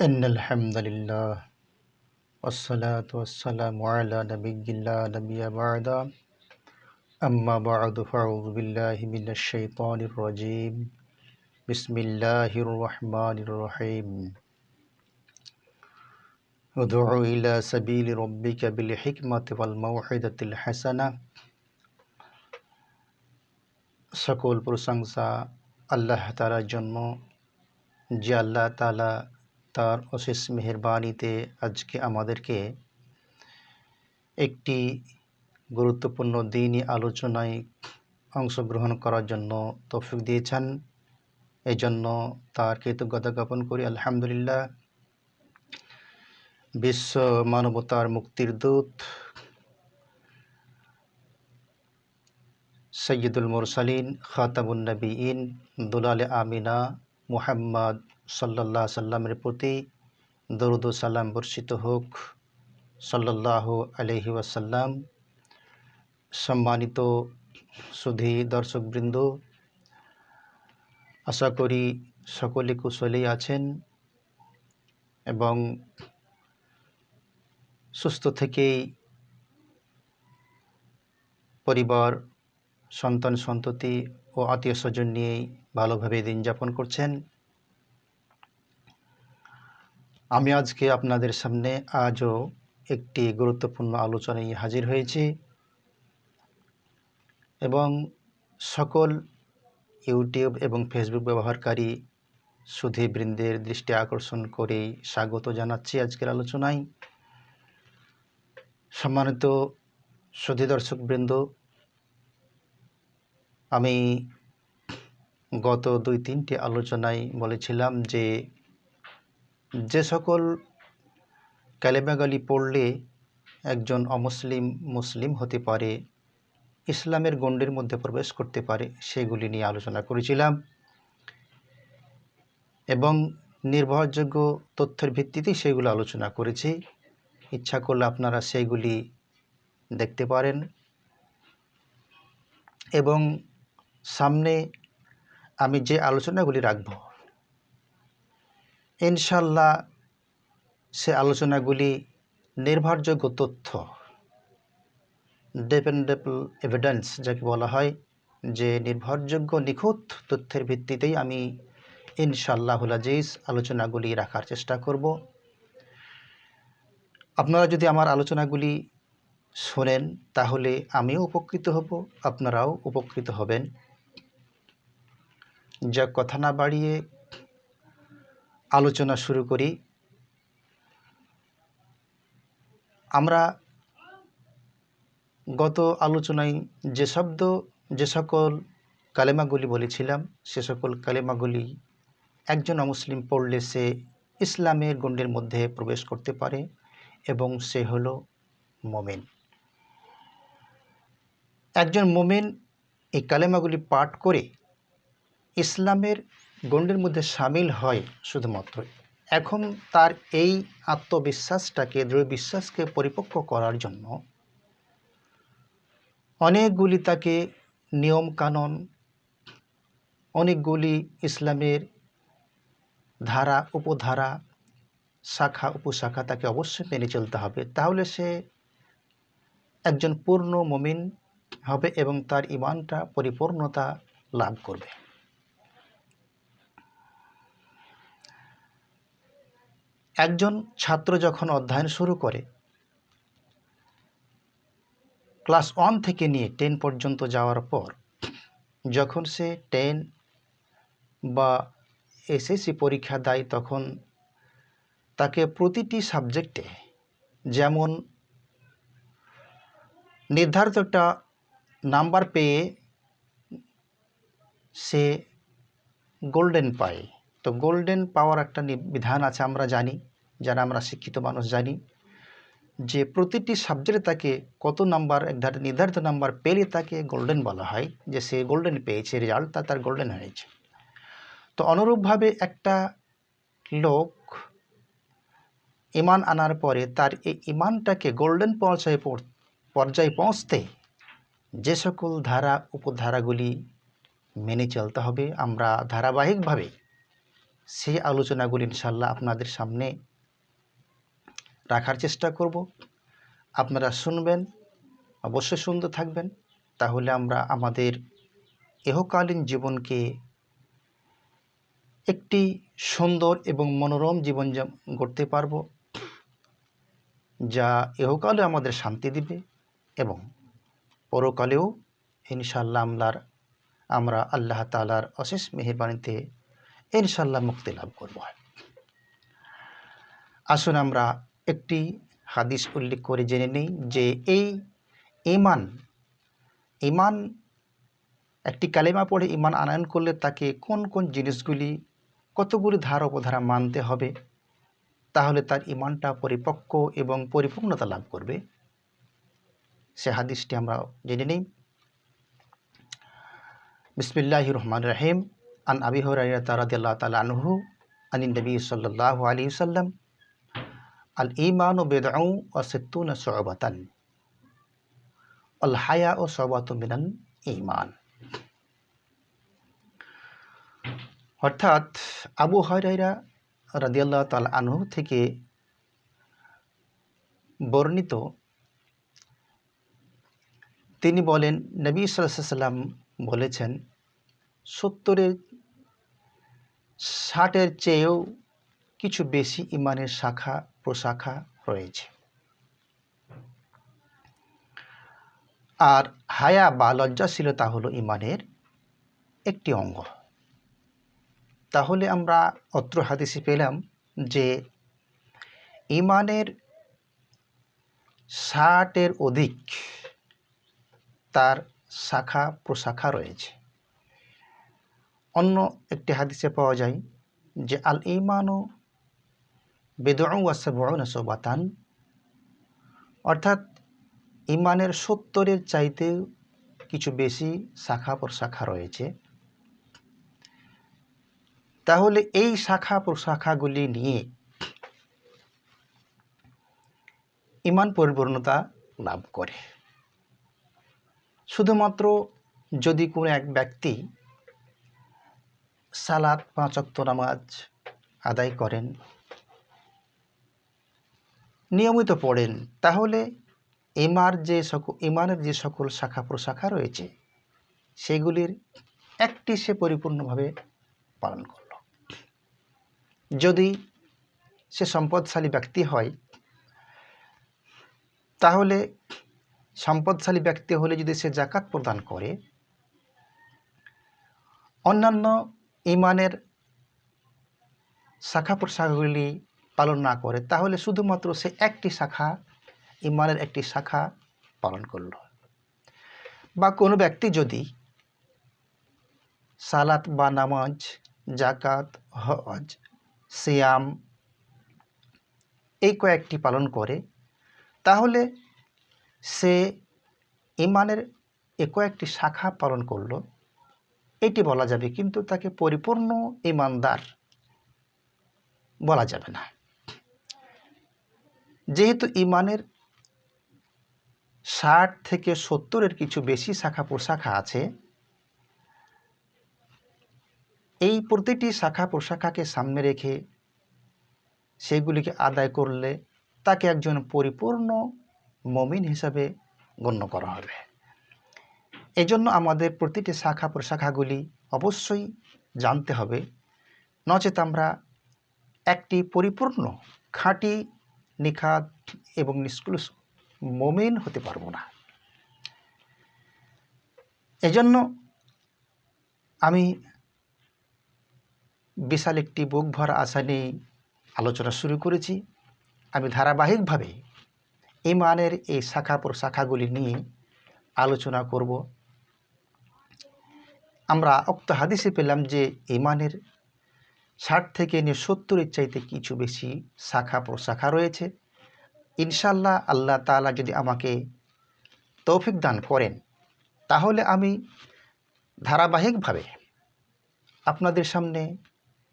إن الحمد لله والصلاة والسلام على نبي الله نبي بعد أما بعد فأعوذ بالله من الشيطان الرجيم بسم الله الرحمن الرحيم ادع إلى سبيل ربك بالحكمة والموعظة الحسنة সকল প্রশংসা আল্লাহ তালার জন্য যে আল্লাহ তালা তার অশেষ মেহরবানিতে আজকে আমাদেরকে একটি গুরুত্বপূর্ণ দিনই আলোচনায় অংশগ্রহণ করার জন্য তৌফিক দিয়েছেন। এই জন্য তার কৃতজ্ঞতা জ্ঞাপন করি। আলহামদুলিল্লাহ। বিশ্ব মানবতার মুক্তির দূত সৈয়দুল মুরসালিন নবীন, দুলালে আমিনা, মুহাম্মদ সাল্লাহ সাল্লামের প্রতি দরুদ সালাম বর্ষিত হোক। সাল্লাহ আলহি ওয়াসাল্লাম। সম্মানিত সুধী দর্শকবৃন্দ, আশা করি সকলে কুশলেই আছেন এবং সুস্থ থেকেই পরিবার সন্তান সন্ততি ও আত্মীয় স্বজন নিয়েই ভালোভাবে দিন যাপন করছেন। আমি আজকে আপনাদের সামনে আজও একটি গুরুত্বপূর্ণ আলোচনায় হাজির হয়েছি এবং সকল ইউটিউব এবং ফেসবুক ব্যবহারকারী সুধীবৃন্দের দৃষ্টি আকর্ষণ করেই স্বাগত জানাচ্ছি আজকের আলোচনায়। সম্মানিত সুধী দর্শকবৃন্দ, আমি গত দুই তিনটি আলোচনায় বলেছিলাম যে যে সকল ক্যালেমাগালি পড়লে একজন অমুসলিম মুসলিম হতে পারে, ইসলামের গণ্ডির মধ্যে প্রবেশ করতে পারে, সেগুলি নিয়ে আলোচনা করেছিলাম। এবং নির্ভরযোগ্য তথ্যের ভিত্তিতেই সেগুলো আলোচনা করেছি। ইচ্ছা করলে আপনারা সেইগুলি দেখতে পারেন। এবং সামনে আমি যে আলোচনাগুলি রাখব ইনশাল্লাহ সে আলোচনাগুলি নির্ভরযোগ্য তথ্য। ডিপেন্ডেবল এভিডেন্স যাকে বলা হয়, যে নির্ভরযোগ্য নিখুঁত তথ্যের ভিত্তিতেই আমি ইনশাল্লাহুল আজিজ আলোচনাগুলি রাখার চেষ্টা করব। আপনারা যদি আমার আলোচনাগুলি শোনেন, তাহলে আমিও উপকৃত হব, আপনারাও উপকৃত হবেন। যা কথা না বাড়িয়ে আলোচনা শুরু করি। আমরা গত আলোচনায় যে শব্দ, যে সকল কালেমাগুলি বলেছিলাম, সে সকল কালেমাগুলি একজন অমুসলিম পড়লে সে ইসলামের গণ্ডির মধ্যে প্রবেশ করতে পারে এবং সে হল মোমেন। একজন মোমেন এই কালেমাগুলি পাঠ করে ইসলামের গণ্ডির মধ্যে সামিল হয় শুধুমাত্র। এখন তার এই আত্মবিশ্বাসটাকে, দৃঢ় বিশ্বাসকে পরিপক্ক করার জন্য অনেকগুলি তাকে নিয়ম কানুন অনেকগুলি ইসলামের ধারা, উপধারা, শাখা, উপশাখা তাকে অবশ্যই মেনে চলতে হবে। তাহলে সে একজন পূর্ণ মমিন হবে এবং তার ইমানটা পরিপূর্ণতা লাভ করবে। একজন ছাত্র যখন অধ্যয়ন শুরু করে, ক্লাস ওয়ান থেকে নিয়ে টেন পর্যন্ত যাওয়ার পর, যখন সে টেন বা এসএসসি পরীক্ষা দেয় তখন তাকে প্রতিটি সাবজেক্টে যেমন নির্ধারিত একটা নাম্বার পেয়ে সে গোল্ডেন পায়। তো গোল্ডেন পাওয়ার একটা বিধান আছে আমরা জানি। যারা আমরা শিক্ষিত মানুষ জানি, যে প্রতিটি সাবজেক্টে তাকে কত নাম্বার নির্ধারিত নাম্বার পেলে তাকে গোল্ডেন বলা হয়, যে সে গোল্ডেন পেয়েছে রেজাল্ট তা তার গোল্ডেন হয়েছে। তো অনুরূপভাবে একটা লোক ইমান আনার পরে তার এই ইমানটাকে গোল্ডেন পর্যায়ে পর্যায়ে পৌঁছতে যে সকল ধারা, উপধারাগুলি মেনে চলতে হবে, আমরা ধারাবাহিকভাবে সেই আলোচনাগুলি ইনশাল্লাহ আপনাদের সামনে রাখার চেষ্টা করব। আপনারা শুনবেন, অবশ্যই সুন্দর থাকবেন। তাহলে আমরা আমাদের এহকালীন জীবনকে একটি সুন্দর এবং মনোরম জীবন গড়তে পারব, যা এহকালে আমাদের শান্তি দিবে এবং পরকালেও ইনশাল্লাহ আমলার, আমরা আল্লাহ তালার অশেষ মেহরবানিতে ইনশাল্লাহ মুক্তি লাভ করব। আসুন আমরা একটি হাদিস উল্লেখ করে জেনে নিই যে এই ইমান ইমান একটি কালেমা পড়ে ইমান আনয়ন করলে তাকে কোন কোন জিনিসগুলি কতগুলি ধার উপধারা মানতে হবে, তাহলে তার ইমানটা পরিপক্ক এবং পরিপূর্ণতা লাভ করবে। সে হাদিসটি আমরা জেনে নিই। বিসমিল্লাহ রহমান রহিম। আন আবি হরাইরাতা রাদিয়াল্লাহু তাআলা আনহু আনিন নবী সাল্লাল্লাহু আলী সাল্লাম আল ইমান ও বিদউ ও সিত্তুনা শু'বাতান আল ও শু'বাতুম মিনাল ঈমান। অর্থাৎ আবু হরাইরা রাদিয়াল্লাহু তাআলা আনহু থেকে বর্ণিত, তিনি বলেন, নবী সাল্লাম বলেছেন, সত্তরের ষাটের চেয়েও কিছু বেশি ইমানের শাখা প্রশাখা রয়েছে। আর হায়া বা লজ্জাশীলতা হলো ইমানের একটি অঙ্গ। তাহলে আমরা অত্র হাদিসে পেলাম যে ইমানের ষাটের অধিক তার শাখা প্রশাখা রয়েছে। অন্য একটি হাদিসে পাওয়া যায় যে আল ইমানও বেদুয়াসাবন সোবাতান। অর্থাৎ ইমানের সত্তরের চাইতে কিছু বেশি শাখা প্রশাখা রয়েছে। তাহলে এই শাখা প্রশাখাগুলি নিয়ে ইমান পরিপূর্ণতা লাভ করে। শুধুমাত্র যদি কোনো এক ব্যক্তি সালাদ পাঁচ অক্ত নামাজ আদায় করেন নিয়মিত পড়েন, তাহলে ইমার যে সকল ইমানের যে সকল শাখা প্রশাখা রয়েছে, সেগুলির একটি সে পরিপূর্ণভাবে পালন করল। যদি সে সম্পদশালী ব্যক্তি হয়, তাহলে সম্পদশালী ব্যক্তি হলে যদি সে জাকাত প্রদান করে, অন্যান্য ইমানের শাখা প্রশাখাগুলি পালন না করে, তাহলে শুধুমাত্র সে একটি শাখা, ইমানের একটি শাখা পালন করল। বা কোনো ব্যক্তি যদি সালাত বা নামাজ জাকাত হজ, সিয়াম এই কয়েকটি পালন করে, তাহলে সে ইমানের এ কয়েকটি শাখা পালন করল। এটি বলা যাবে, কিন্তু তাকে পরিপূর্ণ ইমানদার বলা যাবে না। যেহেতু ইমানের ষাট থেকে সত্তরের কিছু বেশি শাখা প্রশাখা আছে, এই প্রতিটি শাখা প্রশাখাকে সামনে রেখে সেগুলিকে আদায় করলে তাকে একজন পরিপূর্ণ মমিন হিসাবে গণ্য করা হবে। এজন্য আমাদের প্রতিটি শাখা প্রশাখাগুলি অবশ্যই জানতে হবে। নচেত আমরা একটি পরিপূর্ণ খাঁটি নিখাত এবং নিষ্কুলস মমিন হতে পারব না। এজন্য আমি বিশাল একটি বুক ভরা আশা নিয়ে আলোচনা শুরু করেছি। আমি ধারাবাহিকভাবে ইমানের এই শাখা প্রশাখাগুলি নিয়ে আলোচনা করব। আমরা অক্ত হাদিসে পেলাম যে ইমানের ষাট থেকে নিয়ে সত্তরের চাইতে কিছু বেশি শাখা প্রশাখা রয়েছে। ইনশাল্লাহ আল্লাহ তাআলা যদি আমাকে তৌফিক দান করেন, তাহলে আমি ধারাবাহিকভাবে আপনাদের সামনে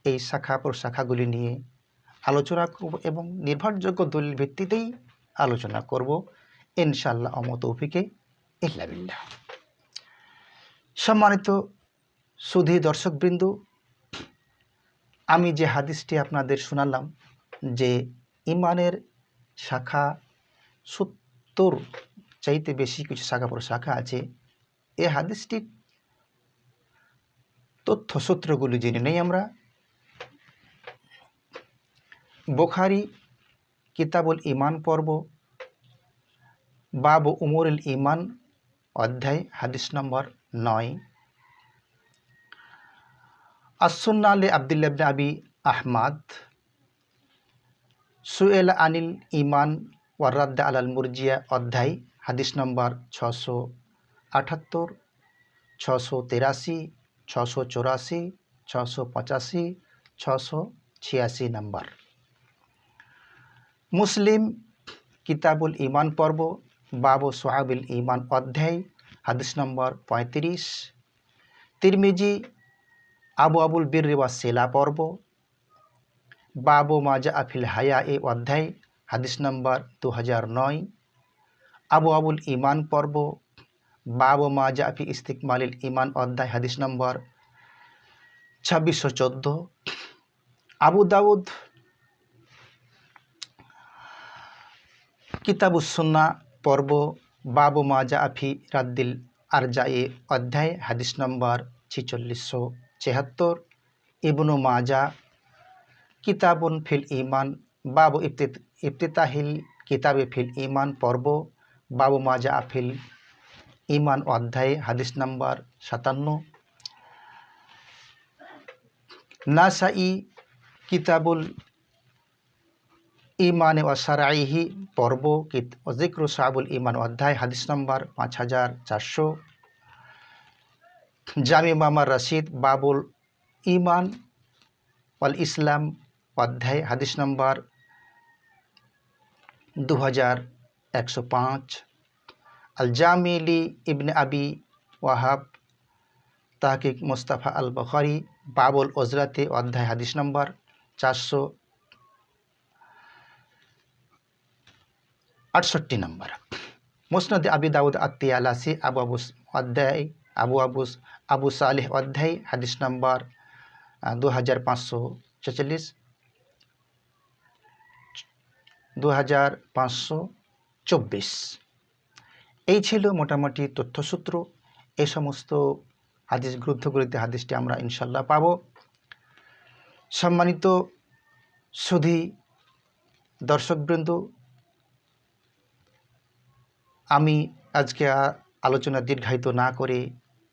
এই শাখা প্রশাখাগুলি নিয়ে আলোচনা করব এবং নির্ভরযোগ্য দলিল ভিত্তিতেই আলোচনা করব। ইনশাল্লাহ অম তৌফিকে ইল্লা বিল্লাহ। সম্মানিত সুধী দর্শকবৃন্দ আমি যে হাদিসটি আপনাদের শোনালাম যে ইমানের শাখা সত্তর চাইতে বেশি কিছু শাখা পর শাখা আছে, এ হাদিসটির তথ্য সূত্রগুলি জেনে নেই আমরা। বোখারি কিতাবুল ইমান পর্ব, বাব উমরুল ইমান অধ্যায়, হাদিস নম্বর নয়। আসন্না আলী আবদুল্লাবনে আবি আহমাদ। সুয়েল আনিল ইমান ওয়ারাদ্দা আলাল মুরজিয়া, অধ্যায়, হাদিস নম্বর ছশো আটাত্তর ছশো তেরাশি ছশো চৌরাশি ছশো পঁচাশি ছশো ছিয়াশি নম্বর। মুসলিম কিতাবুল ইমান পর্ব, বাবু সোহাবুল ইমান অধ্যায়, হাদিস নম্বর পঁয়ত্রিশ। তিরমিজি আবু আবুল বীর রেওয়া সেলা পর্ব। বাবু মাজা আফিল হায়া এ অধ্যায়, হাদিস নম্বর দু হাজার নয়। আবু আবুল ইমান পর্ব। বাবু মাজা আফি ইস্তিকমালিল ইমান অধ্যায়, হাদিস নম্বর ছাব্বিশশো চোদ্দ। আবু দাউদ কিতাবুসন্না পর্ব। বাবু মাজা আফি রাদ্দিল আরজা এ অধ্যায়, হাদিস নম্বর ছিচল্লিশশো ছেহাত্তর ইবনু মাজা, কিতাবুন ফিল ইমান বাবু ইফতিতাহিল কিতাবে ফিল ইমান পর্ব, বাবু মাজা আফিল ইমান অধ্যায়ে হাদিস নাম্বার সাতান্ন। নাসাই কিতাবুল ইমানে ওয়াসারাইহি পর্ব জিক্র সাহাবুল ইমান অধ্যায় হাদিস নম্বর পাঁচ হাজার চারশো। জামি মামার রশিদ, বাবুল ইমান অল ইসলাম অধ্যায়, হাদিস নম্বর দু হাজার একশো পাঁচ। আল জামিলি ইবনে আবি ওয়াহাব, তাহকিক মুস্তাফা আল বখারি, বাবুল ওজরাতে অধ্যায়, হাদিস নম্বর চারশো আটষট্টি নম্বর। মুসনদ আবি দাউদ আত্মিয়ালাসি আবু আবু অধ্যায় আবু আবুস আবু সালেহ অধ্যায়, হাদিস নম্বর দু হাজার পাঁচশো ছেচল্লিশ দু হাজার পাঁচশো চব্বিশ। এই ছিল মোটামুটি তথ্যসূত্র। এই সমস্ত হাদিস, গ্রন্থগুলিতে হাদিসটি আমরা ইনশাল্লাহ পাব। সম্মানিত সুধী দর্শকবৃন্দ, আমি আজকে আলোচনা দীর্ঘায়িত না করে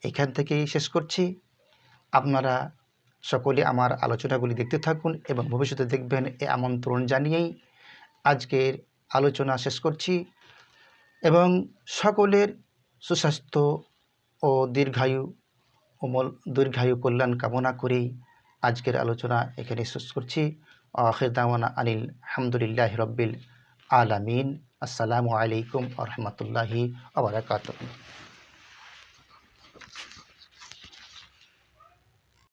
এখান থেকেই শেষ করছি। আপনারা সকলে আমার আলোচনাগুলি দেখতে থাকুন এবং ভবিষ্যতে দেখবেন এ আমন্ত্রণ জানিয়েই আজকের আলোচনা শেষ করছি এবং সকলের সুস্বাস্থ্য ও দীর্ঘায়ু অমল দীর্ঘায়ু কল্যাণ কামনা করেই আজকের আলোচনা এখানে শেষ করছি। আখির দাওয়ানা আনিল হামদুলিল্লাহ রব্বিল আলামিন। আসসালামু আলাইকুম আ রহমতুল্লাহি আবরাকাত